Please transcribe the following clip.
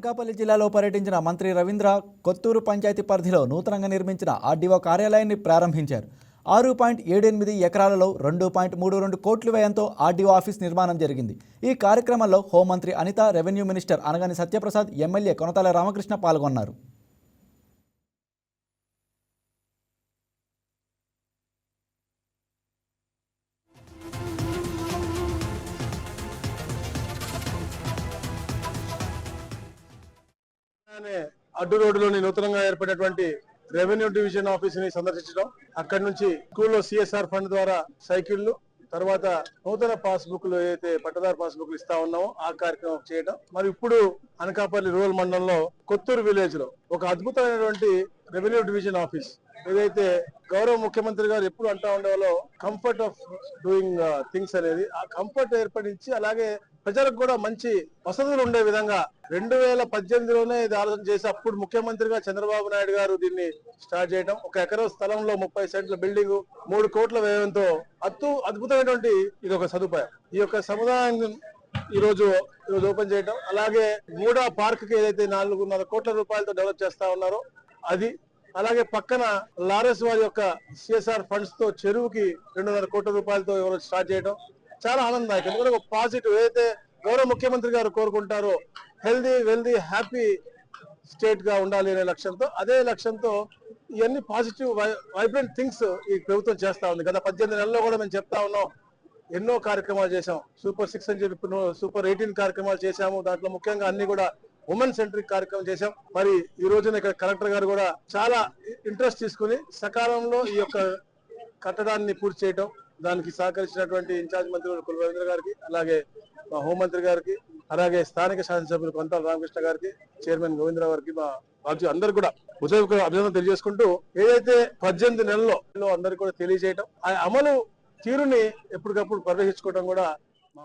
అనకాపల్లి జిల్లాలో పర్యటించిన మంత్రి రవీంద్ర కొత్తూరు పంచాయతీ పరిధిలో నూతనంగా నిర్మించిన ఆర్డీఓ కార్యాలయాన్ని ప్రారంభించారు. ఆరు పాయింట్ ఏడు ఎనిమిది ఎకరాలలో రెండు పాయింట్ మూడు రెండు కోట్ల వ్యయంతో ఆర్డీఓ ఆఫీస్ నిర్మాణం జరిగింది. ఈ కార్యక్రమంలో హోంమంత్రి Anitha revenue minister Anagani Satyaprasad MLA Konathala Ramakrishna పాల్గొన్నారు. అడ్డు రోడ్డులోని నూతనంగా ఏర్పడినటువంటి రెవెన్యూ డివిజన్ ఆఫీస్ని సందర్శించడం. అక్కడి నుంచి స్కూల్లో సిఎస్ఆర్ ఫండ్ ద్వారా సైకిళ్ళు తర్వాత నూతన పాస్ బుక్లు ఏదైతే పట్టదారు పాస్ బుక్లు ఇస్తా ఉన్నామో ఆ కార్యక్రమం చేయడం. మరి ఇప్పుడు అనకాపల్లి రూరల్ మండలంలో కొత్తూరు విలేజ్లో ఒక అద్భుతమైనటువంటి రెవెన్యూ డివిజన్ ఆఫీస్ ఏదైతే గౌరవ ముఖ్యమంత్రి గారు ఎప్పుడు అంటా ఉండేవాళ్ళో కంఫర్ట్ ఆఫ్ డూయింగ్ థింగ్స్ అనేది ఆ కంఫర్ట్ ఏర్పడించి అలాగే ప్రజలకు కూడా మంచి వసతులు ఉండే విధంగా రెండు వేల పద్దెనిమిదిలోనే ఇది ఆలోచన చేసి అప్పుడు ముఖ్యమంత్రిగా చంద్రబాబు నాయుడు గారు దీన్ని స్టార్ట్ చేయడం ఒక ఎకరం స్థలంలో ముప్పై సెంట్ల బిల్డింగ్ మూడు కోట్ల వ్యయంతో అత్తు అద్భుతమైనటువంటి ఇది ఒక సదుపాయం. ఈ యొక్క సముదాయం ఈ రోజు ఈ రోజు ఓపెన్ చేయడం అలాగే మూడా పార్క్కి ఏదైతే నాలుగున్నర కోట్ల రూపాయలతో డెవలప్ చేస్తా ఉన్నారో అది అలాగే పక్కన లారెస్ వారి యొక్క సిఎస్ఆర్ ఫండ్స్తో చెరువుకి రెండున్నర కోట్ల రూపాయలతో ఎవరు స్టార్ట్ చేయడం చాలా ఆనందదాయకం. ఎందుకంటే ఒక పాజిటివ్ ఏదైతే గౌరవ ముఖ్యమంత్రి గారు కోరుకుంటారో హెల్దీ వెల్దీ హ్యాపీ స్టేట్గా ఉండాలి అనే లక్ష్యంతో అదే లక్ష్యంతో ఇవన్నీ పాజిటివ్ వైబ్రెంట్ థింగ్స్ ఈ ప్రభుత్వం చేస్తా ఉంది. గత పద్దెనిమిది నెలల్లో కూడా మేము చెప్తా ఉన్నాం. ఎన్నో కార్యక్రమాలు చేసాం సూపర్ సిక్స్ అని చెప్పి సూపర్ ఎయిటీన్ కార్యక్రమాలు చేశాము. దాంట్లో ముఖ్యంగా అన్ని కూడా ఉమెన్ సెంట్రిక్ కార్యక్రమం చేశాం. మరి ఈ రోజున ఇక్కడ కలెక్టర్ గారు కూడా చాలా ఇంట్రెస్ట్ తీసుకుని సకాలంలో ఈ యొక్క కట్టడాన్ని పూర్తి చేయడం దానికి సహకరించినటువంటి ఇన్ఛార్జ్ మంత్రి కులవేంద్ర గారికి అలాగే మా హోంమంత్రి గారికి అలాగే స్థానిక శాసనసభ్యులు కొంతాల రామకృష్ణ గారికి చైర్మన్ గోవిందరావు గారికి మా బాధ్యత అందరు కూడా ఉదయం అభినందన తెలియజేసుకుంటూ ఏదైతే పద్దెనిమిది నెలల్లో అందరికి కూడా తెలియజేయటం ఆ అమలు తీరుని ఎప్పటికప్పుడు పరిరక్షించుకోవడం కూడా మా